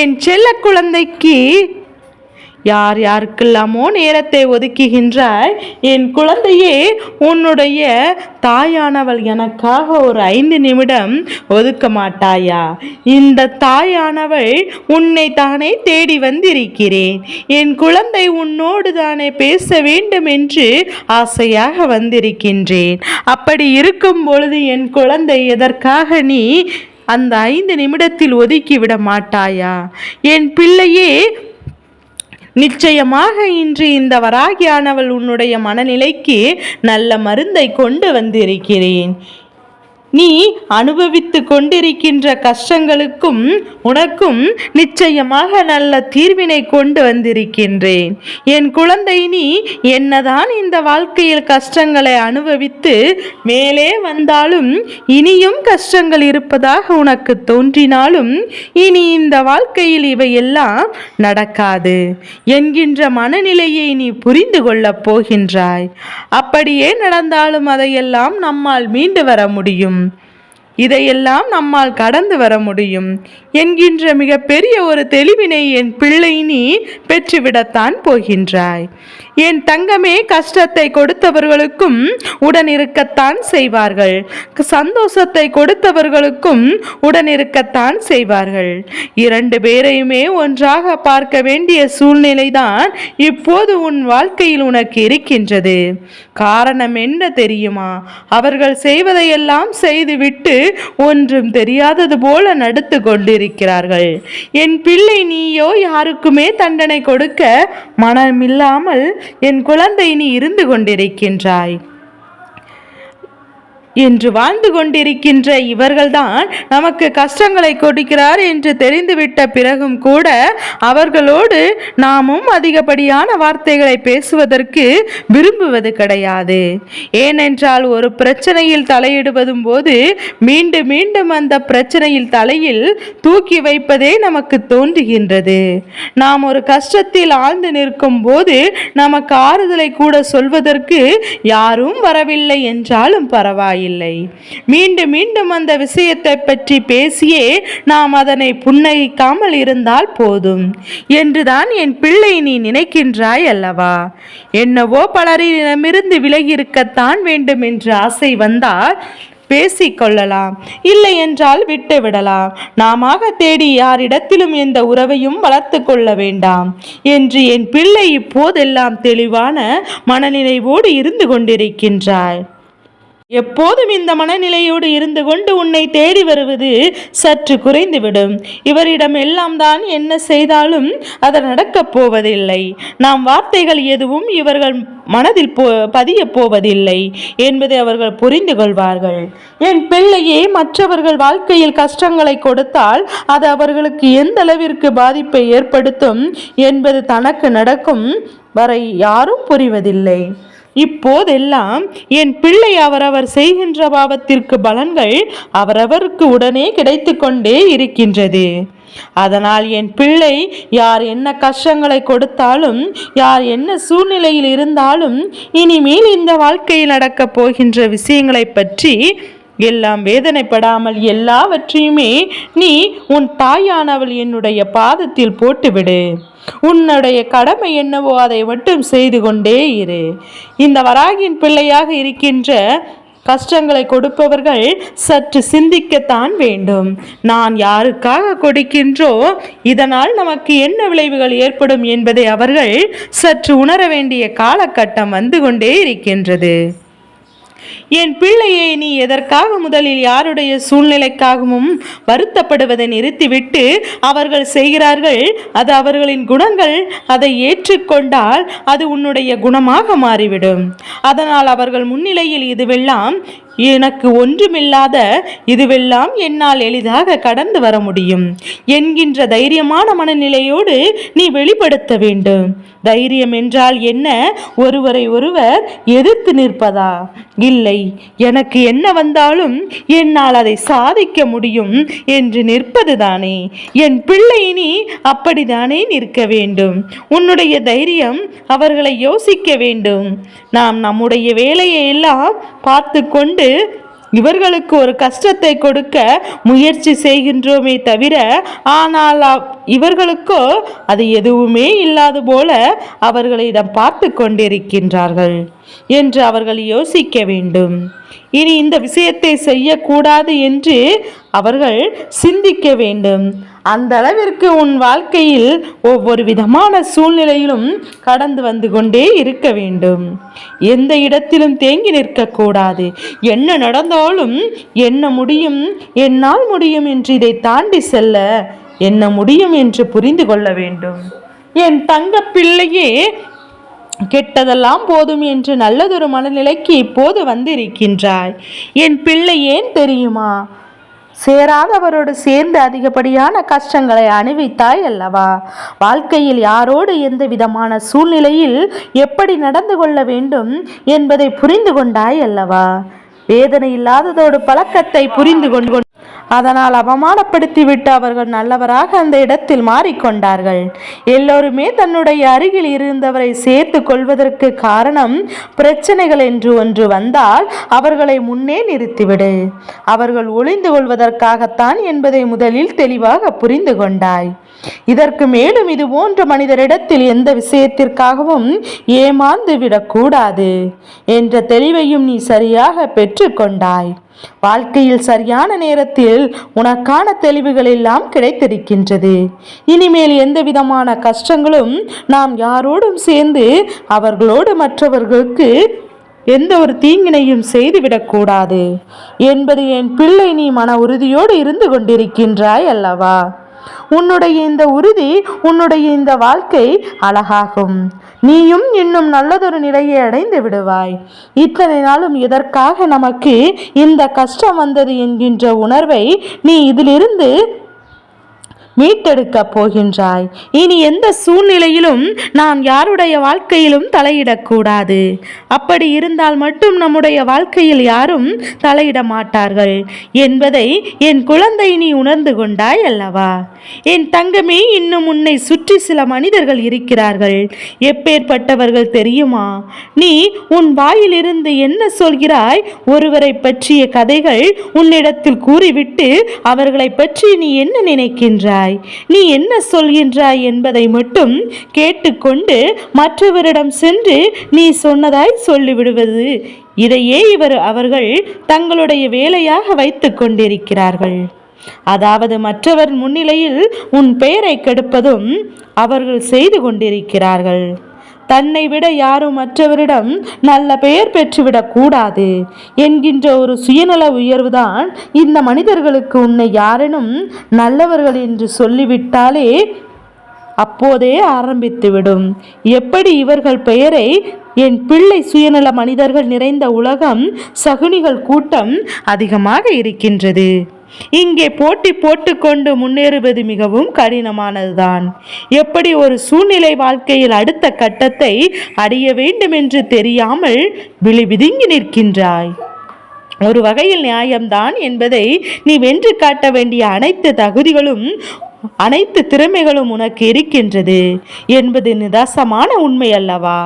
என் செல்ல குழந்தைக்கு யார் யாருக்கெல்லாமோ நேரத்தை ஒதுக்குகின்றாய் என் குழந்தையே உன்னுடைய தாயானவள் எனக்காக ஒரு ஐந்து நிமிடம் ஒதுக்க மாட்டாயா? இந்த தாயானவள் உன்னை தானே தேடி வந்திருக்கிறேன். என் குழந்தை உன்னோடு தானே பேச வேண்டும் என்று ஆசையாக வந்திருக்கின்றேன். அப்படி இருக்கும் பொழுது என் குழந்தை எதற்காக நீ அந்த ஐந்து நிமிடத்தில் ஒதுக்கி விட மாட்டாயா? என் பிள்ளையே நிச்சயமாக இன்று இந்த வராகியானவள் உன்னுடைய மனநிலைக்கு நல்ல மருந்தை கொண்டு வந்திருக்கிறேன். நீ அனுபவித்து கொண்டிருக்கின்ற கஷ்டங்களுக்கும் உனக்கும் நிச்சயமாக நல்ல தீர்வினை கொண்டு வந்திருக்கின்றேன். என் குழந்தை நீ என்னதான் இந்த வாழ்க்கையில் கஷ்டங்களை அனுபவித்து மேலே வந்தாலும் இனியும் கஷ்டங்கள் இருப்பதாக உனக்கு தோன்றினாலும் இனி இந்த வாழ்க்கையில் இவையெல்லாம் நடக்காது என்கின்ற மனநிலையை நீ புரிந்து கொள்ளப் போகின்றாய். அப்படியே நடந்தாலும் அதையெல்லாம் நம்மால் மீண்டு வர முடியும். இதையெல்லாம் நம்மால் கடந்து வர முடியும். என்கின்ற மிகப்பெரிய ஒரு தெளிவினை என் பிள்ளை நீ பெற்றுவிடத்தான் போகின்றாய். என் தங்கமே கஷ்டத்தை கொடுத்தவர்களுக்கும் உடன் இருக்கத்தான் செய்வார்கள். சந்தோஷத்தை கொடுத்தவர்களுக்கும் உடன் இருக்கத்தான் செய்வார்கள். இரண்டு பேரையுமே ஒன்றாக பார்க்க வேண்டிய சூழ்நிலைதான் இப்போது உன் வாழ்க்கையில் உனக்கு இருக்கின்றது. காரணம் என்ன தெரியுமா? அவர்கள் செய்வதையெல்லாம் செய்துவிட்டு ஒன்றும் தெரியாதது போல நடத்து கொண்டிருக்கிறார்கள். என் பிள்ளை நீயோ? யாருக்குமே தண்டனை கொடுக்க மனமில்லாமல் என் குழந்தை நீ இருந்து கொண்டிருக்கின்றாய். என்று வாழ்ந்து கொண்டிருக்கின்ற இவர்கள்தான் நமக்கு கஷ்டங்களை கொடுக்கிறார் என்று தெரிந்துவிட்ட பிறகும் கூட அவர்களோடு நாமும் அதிகப்படியான வார்த்தைகளை பேசுவதற்கு விரும்புவது கிடையாது. ஏனென்றால் ஒரு பிரச்சனையில் தலையிடுவதும் போது மீண்டும் மீண்டும் அந்த பிரச்சனையில் தலையில் தூக்கி வைப்பதே நமக்கு தோன்றுகின்றது. நாம் ஒரு கஷ்டத்தில் ஆழ்ந்து நிற்கும் போது நமக்கு ஆறுதலை கூட சொல்வதற்கு யாரும் வரவில்லை என்றாலும் பரவாயில்லை. இல்லை. மீண்டும் மீண்டும் அந்த விஷயத்தை பற்றி பேசியே நாம் அதனை புன்னகிக்காமல் இருந்தால் போதும். என்றுதான் என் பிள்ளை நீ நினைக்கின்றாய் அல்லவா? என்னவோ பலரிடமிருந்து விலகி இருக்கத்தான் வேண்டும் என்று ஆசை வந்தால் பேசிக்கொள்ளலாம் இல்லை என்றால் விட்டு விடலாம். நாம தேடி யாரிடத்திலும் எந்த உறவையும் வளர்த்து கொள்ள வேண்டாம். என்று என் பிள்ளை இப்போதெல்லாம் தெளிவான மனநிலைவோடு இருந்து கொண்டிருக்கின்றாய் எப்போதும் இந்த மனநிலையோடு இருந்து கொண்டு உன்னை தேடி வருவது சற்று குறைந்துவிடும். இவரிடம் எல்லாம் தான் என்ன செய்தாலும் அது நடக்கப் போவதில்லை. நாம் வார்த்தைகள் எதுவும் இவர்கள் மனதில் போ பதியப் போவதில்லை என்பதை அவர்கள் புரிந்து கொள்வார்கள். என் பிள்ளையே மற்றவர்கள் வாழ்க்கையில் கஷ்டங்களை கொடுத்தால் அது அவர்களுக்கு எந்த அளவிற்கு பாதிப்பை ஏற்படுத்தும் என்பது தனக்கு நடக்கும் வரை யாரும் புரிவதில்லை. இப்போதெல்லாம் என் பிள்ளை அவரவர் செய்கின்ற பாவத்திற்கு பலன்கள் அவரவருக்கு உடனே கிடைத்து கொண்டே இருக்கின்றது. அதனால் என் பிள்ளை யார் என்ன கஷ்டங்களை கொடுத்தாலும் யார் என்ன சூழ்நிலையில் இருந்தாலும் இனிமேல் இந்த வாழ்க்கையில் நடக்கப் போகின்ற விஷயங்களை பற்றி எல்லாம் வேதனைப்படாமல் எல்லாவற்றையுமே நீ உன் தாயானவள் என்னுடைய பாதத்தில் போட்டுவிடு. உன்னுடைய கடமை என்னவோ அதை மட்டும் செய்து கொண்டே இரு. இந்த வராகின் பிள்ளையாக இருக்கின்ற கஷ்டங்களை கொடுப்பவர்கள் சற்று சிந்திக்கத்தான் வேண்டும். நான் யாருக்காக கொடுக்கின்றோ இதனால் நமக்கு என்ன விளைவுகள் ஏற்படும் என்பதை அவர்கள் சற்று உணர வேண்டிய காலகட்டம் வந்து கொண்டே இருக்கின்றது. என் பிள்ளையை நீ எதற்காக முதலில் யாருடைய சூழ்நிலைக்காகவும் வருத்தப்படுவதை நிறுத்திவிட்டு அவர்கள் செய்கிறார்கள் அது அவர்களின் குணங்கள் அதை ஏற்றுக்கொண்டால் அது உன்னுடைய குணமாக மாறிவிடும். அதனால் அவர்கள் முன்னிலையில் இதுவெல்லாம் எனக்கு ஒன்றுமில்லாத இதுவெல்லாம் என்னால் எளிதாக கடந்து வர முடியும். என்கின்ற தைரியமான மனநிலையோடு நீ வெளிப்படுத்த வேண்டும். தைரியம் என்றால் என்ன? ஒருவரை ஒருவர் எதிர்த்து நிற்பதா? இல்லை. எனக்கு என்ன வந்தாலும் என்னால் அதை சாதிக்க முடியும் என்று நிற்பதுதானே. என் பிள்ளை நீ அப்படித்தானே நிற்க வேண்டும். உன்னுடைய தைரியம் அவர்களை யோசிக்க வேண்டும். நாம் நம்முடைய வேலையை எல்லாம் பார்த்து கொண்டு இவர்களுக்கு ஒரு கஷ்டத்தை கொடுக்க முயற்சி செய்கின்றோமே தவிர ஆனால் இவர்களுக்கோ அது எதுவுமே இல்லாது போல அவர்களிடம் பார்த்து கொண்டிருக்கின்றார்கள் என்று அவர்கள் யோசிக்க வேண்டும். இனி இந்த விஷயத்தை செய்யக்கூடாது என்று அவர்கள் சிந்திக்க வேண்டும். அந்த அளவிற்கு உன் வாழ்க்கையில் ஒவ்வொரு விதமான சூழ்நிலையிலும் கடந்து வந்து கொண்டே இருக்க வேண்டும். எந்த இடத்திலும் தேங்கி நிற்கக்கூடாது. என்ன நடந்தாலும் என்ன முடியும் என்னால் முடியும் என்று இதை தாண்டி செல்ல என்ன முடியும் என்று புரிந்து கொள்ள வேண்டும். என் தங்க பிள்ளையே கெட்டதெல்லாம் போதும் என்று நல்லதொரு மனநிலைக்கு இப்போது வந்திருக்கின்றாய். என் பிள்ளை ஏன் தெரியுமா? சேராதவரோடு சேர்ந்து அதிகப்படியான கஷ்டங்களை அணிவித்தாய் அல்லவா? வாழ்க்கையில் யாரோடு எந்த விதமான சூழ்நிலையில் எப்படி நடந்து கொள்ள வேண்டும் என்பதை புரிந்து கொண்டாய் அல்லவா? வேதனை இல்லாததோடு பழக்கத்தை புரிந்து கொண்டு அதனால் அவமானப்படுத்திவிட்டு அவர்கள் நல்லவராக அந்த இடத்தில் மாறிக்கொண்டார்கள். எல்லோருமே தன்னுடைய அருகில் இருந்தவரை சேர்த்து கொள்வதற்கு காரணம் பிரச்சனைகள் என்று ஒன்று வந்தால் அவர்களை முன்னே நிறுத்திவிடு. அவர்கள் ஒளிந்து கொள்வதற்காகத்தான் என்பதை முதலில் தெளிவாக புரிந்து கொண்டாய். இதற்கு மேலும் இது போன்ற மனிதரிடத்தில் எந்த விஷயத்திற்காகவும் ஏமாந்து விடக்கூடாது என்ற தெளிவையும் நீ சரியாக பெற்றுக்கொண்டாய். வாழ்க்கையில் சரியான நேரத்தில் உனக்கான தெளிவுகள் எல்லாம் கிடைத்திருக்கின்றது. இனிமேல் எந்த விதமான கஷ்டங்களும் நாம் யாரோடும் சேர்ந்து அவர்களோடு மற்றவர்களுக்கு எந்த ஒரு தீங்கினையும் செய்துவிடக்கூடாது. என்பது என் பிள்ளை நீ மன உறுதியோடு இருந்து கொண்டிருக்கின்றாய் அல்லவா? உன்னுடைய இந்த உறுதி உன்னுடைய இந்த வாழ்க்கை அழகாகும். நீயும் இன்னும் நல்லதொரு நிலையை அடைந்து விடுவாய். இத்தனை நாளும் எதற்காக நமக்கு இந்த கஷ்டம் வந்தது என்கின்ற உணர்வை நீ இதிலிருந்து மீட்டெடுக்கப் போகின்றாய். இனி எந்த சூழ்நிலையிலும் நாம் யாருடைய வாழ்க்கையிலும் தலையிடக்கூடாது. அப்படி இருந்தால் மட்டும் நம்முடைய வாழ்க்கையில் யாரும் தலையிட மாட்டார்கள். என்பதை என் குழந்தை நீ உணர்ந்து கொண்டாய் அல்லவா? என் தங்கமே இன்னும் உன்னை சுற்றி சில மனிதர்கள் இருக்கிறார்கள். எப்பேற்பட்டவர்கள் தெரியுமா? நீ உன் வாயிலிருந்து என்ன சொல்கிறாய்? ஒருவரை பற்றிய கதைகள் உன்னிடத்தில் கூறிவிட்டு அவர்களை பற்றி நீ என்ன நினைக்கின்றாய்? நீ என்ன சொல்கின்றாய் என்பதை மட்டும் கேட்டுக்கொண்டு மற்றவரிடம் சென்று நீ சொன்னதாய் சொல்லிவிடுவது. இதையே இவர் அவர்கள் தங்களுடைய வேலையாக வைத்துக் கொண்டிருக்கிறார்கள். அதாவது மற்றவர் முன்னிலையில் உன் பெயரை கெடுப்பதும் அவர்கள் செய்து கொண்டிருக்கிறார்கள். தன்னை விட யாரும் மற்றவரிடம் நல்ல பெயர் பெற்றுவிடக் கூடாது என்கின்ற ஒரு சுயநல உயர்வுதான் இந்த மனிதர்களுக்கு உன்னை யாரேனும் நல்லவர்கள் என்று சொல்லிவிட்டாலே அப்போதே ஆரம்பித்துவிடும். எப்படி இவர்கள் பெயரை என் பிள்ளை சுயநல மனிதர்கள் நிறைந்த உலகம் சகுனிகள் கூட்டம் அதிகமாக இருக்கின்றது. இங்கே போட்டி போட்டுக்கொண்டு முன்னேறுவது மிகவும் கடினமானதுதான். எப்படி ஒரு சூழ்நிலை வாழ்க்கையில் அடுத்த கட்டத்தை அடைய வேண்டும் என்று தெரியாமல் விழிவிதுங்கி நிற்கின்றாய். ஒரு வகையில் நியாயம்தான் என்பதை நீ வென்று காட்ட வேண்டிய அனைத்து தகுதிகளும் அனைத்து திறமைகளும் உனக்கு இருக்கின்றது என்பது நிதாசமான உண்மை அல்லவா?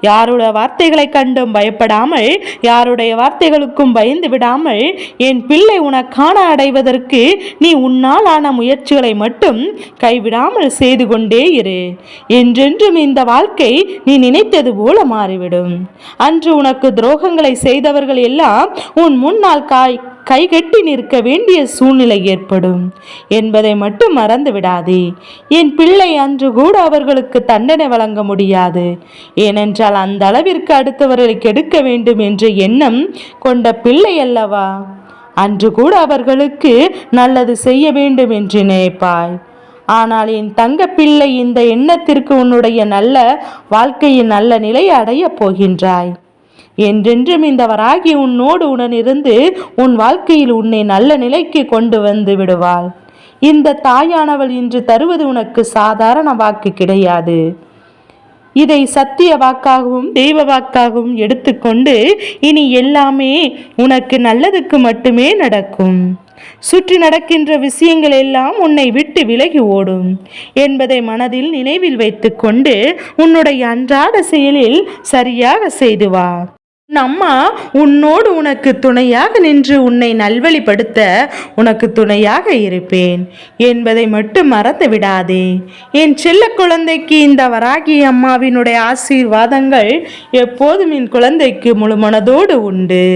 யாருடைய வார்த்தைகளை கண்டும் பயப்படாமல் யாருடைய வார்த்தைகளுக்கும் பயந்து விடாமல் என் பிள்ளை உனக்கான அடைவதற்கு நீ உன்னால் ஆன முயற்சிகளை மட்டும் கைவிடாமல் செய்து கொண்டே இரு. என்றென்றும் இந்த வாழ்க்கை நீ நினைத்தது போல மாறிவிடும். அன்று உனக்கு துரோகங்களை செய்தவர்கள் எல்லாம் உன் முன்னால் காய் கைகட்டி நிற்க வேண்டிய சூழ்நிலை ஏற்படும். என்பதை மட்டும் மறந்து விடாதே. என் பிள்ளை அன்று கூட அவர்களுக்கு தண்டனை வழங்க முடியாது. ஏனென்றால் அந்த அளவிற்கு அடுத்தவர்களை கெடுக்க வேண்டும் என்ற எண்ணம் கொண்ட பிள்ளை அல்லவா? அன்று கூட அவர்களுக்கு நல்லது செய்ய வேண்டும் என்று நினைப்பாய். ஆனால் என் தங்க பிள்ளை இந்த எண்ணத்திற்கு உன்னுடைய நல்ல வாழ்க்கையின் நல்ல நிலை அடையப் போகின்றாய். என்றென்றும் இந்த வராகி உன்னோடு உடனிருந்து உன் வாழ்க்கையில் உன்னை நல்ல நிலைக்கு கொண்டு வந்து விடுவாள். இந்த தாயானவள் இன்று தருவது உனக்கு சாதாரண வாக்கு கிடையாது. இதை சத்திய வாக்காகவும் தெய்வ வாக்காகவும் எடுத்துக்கொண்டு இனி எல்லாமே உனக்கு நல்லதுக்கு மட்டுமே நடக்கும். சுற்றி நடக்கின்ற விஷயங்கள் எல்லாம் உன்னை விட்டு விலகி ஓடும் என்பதை மனதில் நினைவில் வைத்துக்கொண்டு உன்னுடைய அன்றாட செயலில் சரியாக செய்து வா. உன் அம்மா உன்னோடு உனக்கு துணையாக நின்று உன்னை நல்வழிப்படுத்த உனக்கு துணையாக இருப்பேன். என்பதை மட்டும் மறந்து விடாதே. என் செல்ல குழந்தைக்கு இந்த வராகி அம்மாவினுடைய ஆசீர்வாதங்கள் எப்போதும் என் குழந்தைக்கு முழு மனதோடு உண்டு.